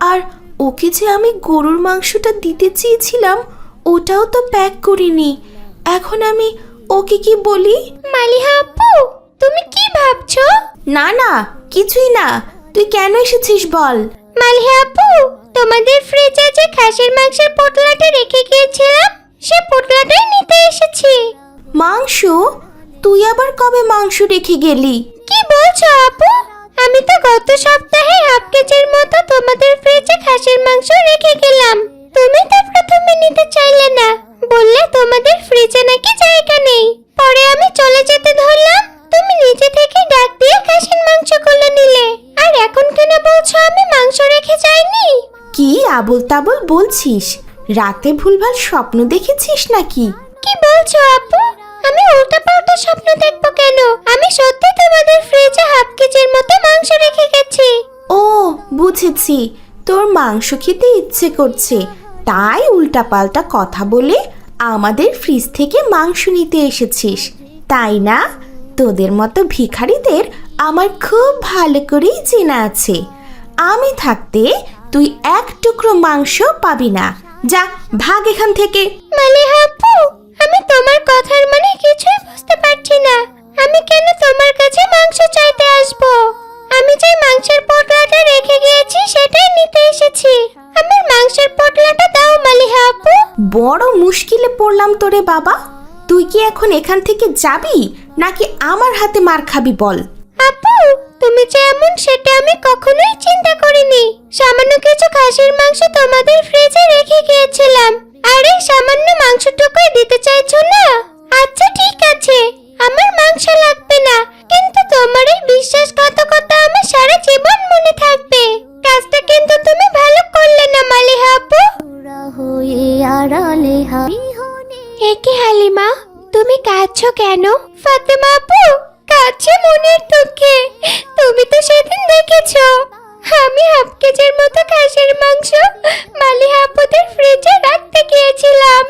আর ওকে যে আমি গরুর মাংসটা দিতে চেয়েছিলাম ওটাও তো প্যাক করিনি। এখন আমি ওকে কি বলি? মালিহা আপু তুমি কি ভাবছ? না না কিছুই না। তুই কেন এসেছিস বল? মালিহা আপু তোমাদের ফ্রিজে যে খাসির মাংসের পোটলাটা রেখে গিয়েছিলাম সে পোটলাটাই নিতে এসেছি। মাংস? তুই আবার কবে মাংস রেখে গেলি? কি বলছো আপু? আমি তো গত সপ্তাহে হাফ কেজির মতো তোমাদের ফ্রিজে খাসির মাংস রেখে গেলাম। তুমি তো প্রথমে নিতে চাইলে না, বললে তোমাদের ফ্রিজে নাকি জায়গা নেই। পরে আমি চলে যেতে ধরলাম, তুমি নিজে থেকে ডাক দিয়ে খাসির মাংসগুলো নিলে। আর এখন কেন বলছো আমি মাংস রেখে যাইনি? কি আবল তাবল বলছিস? রাতে ভুলভাল স্বপ্ন দেখেছিস নাকি? কি বলছো আপু আমি উল্টা পাল্টা স্বপ্ন দেখব কেন? আমি সত্যি তোমাদের ফ্রিজে হাফ কেজির মতো মাংস রেখে গেছি। ও বুঝেছি। তোর মাংস খেতে ইচ্ছে করছে। তাই উল্টাপাল্টা কথা বলে আমাদের ফ্রিজ থেকে মাংস নিতে এসেছিস। তাই না? তোদের মতো ভিখারিদের আমার খুব ভালো করেই চেনা আছে। আমি থাকতে তুই এক টুকরো মাংস পাবি না। যা ভাগ এখান থেকে। মানে আপু আমি তোমার কথার মানে কিছুই বুঝতে পারছি না। আমি কেন তোমার কাছে মাংস চাইতে আসব? আমি যে মাংসের পোটলাটা রেখে গিয়েছি সেটাই নিতে এসেছি। আমার মাংসের পোটলাটা দাও মালিহা আপু। বড় মুশকিলে পড়লাম তোরে বাবা। তুই কি এখন এখান থেকে যাবি নাকি আমার হাতে মার খাবি বল? আপু তুমি যে এমন সেটা আমি কখনোই চিন্তা করিনি। সামান্য কিছু খাসির মাংস তোমাদের ফ্রিজে রেখে গিয়েছিলাম। আর, সামান্য মাংসটুকুই দিতে চাইছো না? আচ্ছা ঠিক আছে। আমার মাংস লাগবে না, কিন্তু তোমার এই বিশ্বাসঘাতকতা আমার সারা জীবন মনে থাকবে। কাজটা কিন্তু তুমি ভালো করলে না, মালিহা আপু। এ কি হালিমা, তুমি কাঁদছো কেন? ফাতেমা আপু কাছে মনের দুঃখে। তুমি তো সেদিন দেখেছ, আমি হাফ কেজির মতো খাসির মাংস মালিহা আপুদের গিয়েছিলাম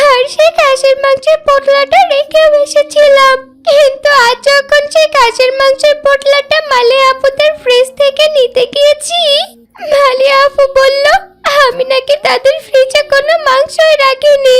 আর সেই খাসির মাংসের পোটলাটা রেখেও এসেছিলাম। কিন্তু আজ যখন সেই খাসির মাংসের পোটলাটা মালিহা আপুদের ফ্রিজ থেকে নিতে গিয়েছি মালিয়া আপু বলল, আমি নাকি তাদের ফ্রিজে কোনো মাংসই রাখিনি।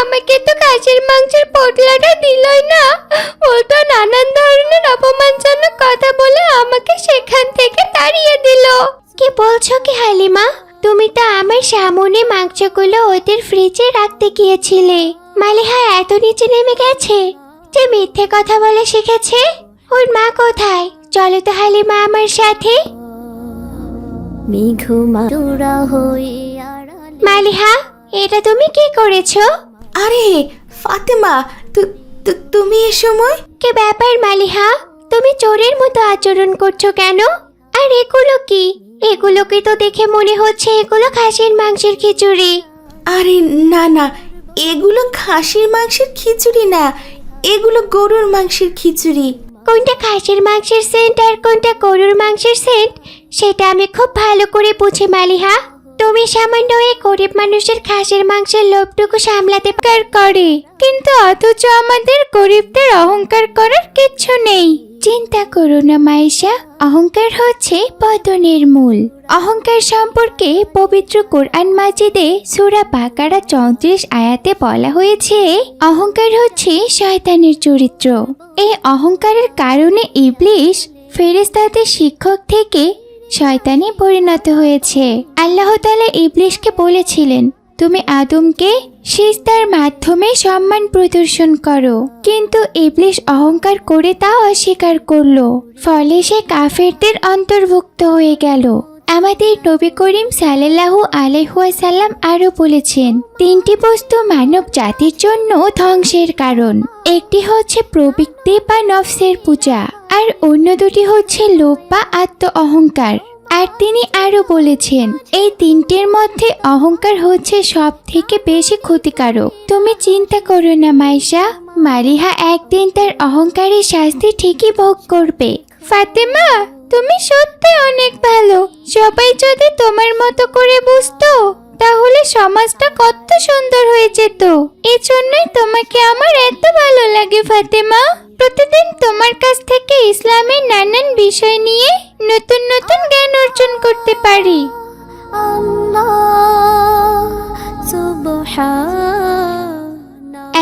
আমাকে তো খাসির মাংসের পোটলাটা দিলই না। উল্টো নানান ধরনের অপমানজনক কথা বলে আমাকে সেখান থেকে তাড়িয়ে দিল। কি বলছো কি হালিমা? তুমি তো আমার সামনে মাংসগুলো ওদের ফ্রিজে রাখতে গিয়েছিলে। মালিহা এত নিচে নেমে গেছে যে মিথ্যে কথা বলে শিখেছে। ওর মা কোথায়? চলো তো হালিমা আমার সাথে। মালিহা এটা তুমি কি করেছ? আরে ফাতেমা তু- তু- তুমি এ সময় কি ব্যাপার মালিহা? তুমি চোরের মতো আচরণ করছ কেন? আর এগুলো কি? এগুলোকে তো দেখে মনে হচ্ছে এগুলো খাসির মাংসের খিচুড়ি। আরে না না এগুলো খাসির মাংসের খিচুড়ি না এগুলো গরুর মাংসের খিচুড়ি। কোনটা খাসির মাংসের সেন্ট আর কোনটা গরুর মাংসের সেন্ট? সেটা আমি খুব ভালো করে বুঝি মালিহা। তুমি সামান্য এই গরিব মানুষের খাসির মাংসের লোভটুকু সামলাতে পার করে। কিন্তু অথচ আমাদের গরিবদের অহংকার করার কিচ্ছু নেই। চিন্তা করো না মাইশা অহংকার হচ্ছে পতনের মূল। অহংকার সম্পর্কে পবিত্র কোরআন মাজিদে সূরা বাকারা চৌত্রিশ আয়াতে বলা হয়েছে, অহংকার হচ্ছে শয়তানের চরিত্র। এই অহংকারের কারণে ইবলিশ ফেরেস্তাদের শিক্ষক থেকে শয়তানে পরিণত হয়েছে। আল্লাহ তালা ইবলিশকে বলেছিলেন, তুমি আদমকে সিজদার মাধ্যমে সম্মান প্রদর্শন করো। কিন্তু ইবলিশ অহংকার করে তা অস্বীকার করল। ফলে সে কাফেরদের অন্তর্ভুক্ত হয়ে গেল। আমাদের নবী করিম সাল্লাল্লাহু আলাইহাল্লাম আরও বলেছেন, তিনটি বস্তু মানব জাতির জন্য ধ্বংসের কারণ। একটি হচ্ছে প্রবৃত্তি বা নফসের পূজা, আর অন্য দুটি হচ্ছে লোভ বা আত্ম অহংকার আর তিনি আরও বলেছেন, এই তিনটের মধ্যে অহংকার হচ্ছে সব থেকে বেশি ক্ষতিকারক। তুমি চিন্তা করো না মাইশা মালিহা একদিন তার অহংকারের শাস্তি ঠিকই ভোগ করবে। ফাতেমা! তুমি সত্যি অনেক ভালো। সবাই যদি তোমার মতো করে বুঝতো তাহলে সমাজটা কত সুন্দর হয়ে যেত। এজন্যই তোমাকে আমার এত ভালো লাগে ফাতেমা। প্রতিদিন তোমার কাছ থেকে ইসলামের নানান বিষয় নিয়ে নতুন নতুন জ্ঞান অর্জন করতে পারি।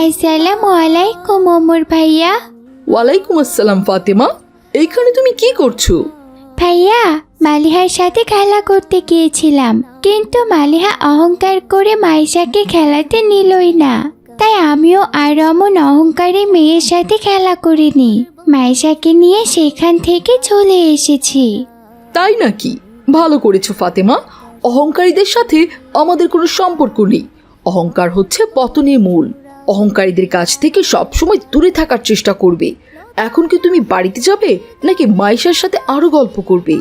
আসসালামু আলাইকুম ওমর ভাইয়া। ওয়ালাইকুম আসসালাম ফাতেমা। এইখানে তুমি কি করছ? ভাইয়া, মালিহার সাথে খেলা করতে গিয়েছিলাম, কিন্তু মালিহা অহংকার করে মাইশাকে খেলাতে নিলই না। তাই আমিও আর অমন অহংকারী মেয়ের সাথে খেলা করিনি। মাইশাকে নিয়ে সেখান থেকে চলে এসেছি। তাই নাকি? ভালো করেছ, ফাতেমা। অহংকারীদের সাথে আমাদের কোনো সম্পর্ক নেই। অহংকার হচ্ছে পতনের মূল। অহংকারীদের কাছ থেকে সবসময় দূরে থাকার চেষ্টা করবে। এখন কি তুমি বাড়িতে যাবে নাকি মাইশার সাথে আরও গল্প করবে?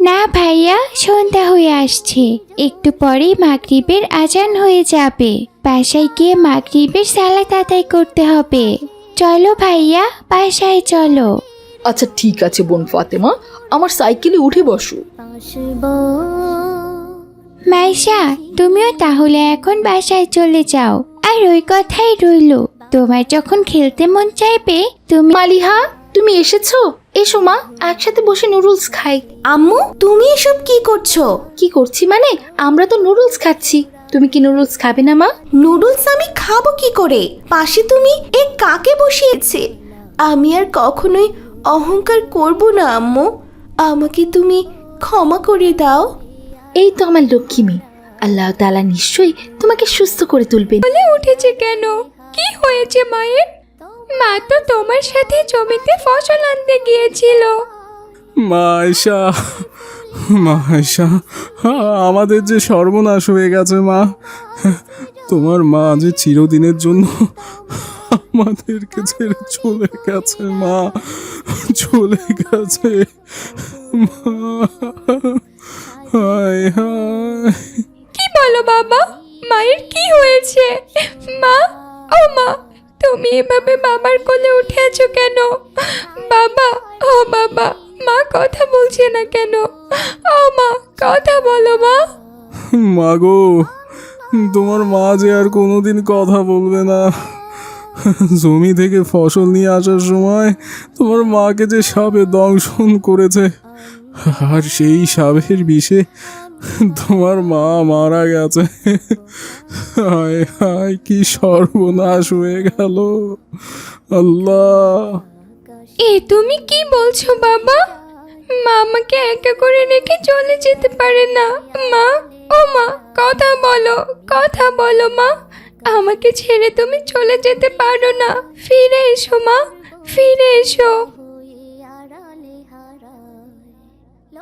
না ভাইয়া সন্ধ্যা হয়ে আসছে। একটু পরেই মাগরিবের আজান হয়ে যাবে। বাসায় গিয়ে মাগরিবের সালাত আদায় করতে হবে। চলো ভাইয়া বাসায় চলো। আচ্ছা ঠিক আছে বোন ফাতেমা আমার সাইকেলে উঠে বসো। মাইশা তুমিও তাহলে এখন বাসায় চলে যাও। আর ওই কথাই রইল। তোমার যখন খেলতে মন চাইবে তুমি মালিহা তুমি এসেছ? এসো মা একসাথে বসে নুডলস খাই। আম্মু তুমি এসব কি করছ? কি করছি মানে? আমরা তো নুডলস খাচ্ছি। তুমি কি নুডলস খাবে না মা? নুডলস আমি খাব কি করে? পাশে তুমি এ কাকে বসিয়েছে? আমি আর কখনোই অহংকার করব না আম্মু। আমাকে তুমি ক্ষমা করে দাও। এই তো আমার লক্ষ্মী মেয়ে। আল্লাহ তাআলা নিশ্চয়ই তোমাকে সুস্থ করে তুলবেন। উঠেছে কেন? কি হয়েছে মায়ের? মা তো তোমার সাথে জমিতে ফসল আনতে গিয়েছিল। মাইশা মাইশা আমাদের যে সর্বনাশ হয়ে গেছে মা। তোমার মা যে চিরদিনের জন্য আমাদেরকে ছেড়ে চলে গেছে মা চলে গেছে মা। হায় হায়। কি বলো বাবা? মায়ের কি হয়েছে? মা? ও মা, তুমি এভাবে বাবার কোলে উঠে আছো কেন? বাবা, ও বাবা, মা কথা বলছে না কেন? ও মা, কথা বলো মা। মাগো তোমার মা যে আর কোনোদিন কথা বলবে না। জমি থেকে ফসল নিয়ে আসার সময় তোমার মাকে যে সাপে দংশন করেছে, আর সেই সাপের বিষে তোমার মা মারা গেছে। হায় হায়, কি সর্বনাশ হয়ে গেল। আল্লাহ। এ তুমি কি বলছো বাবা? মা আমাকে একা করে রেখে চলে যেতে পারে না। মা, ও মা, কথা বলো কথা বলো মা। আমাকে ছেড়ে তুমি চলে যেতে পারো না। ফিরে এসো মা, ফিরে এসো।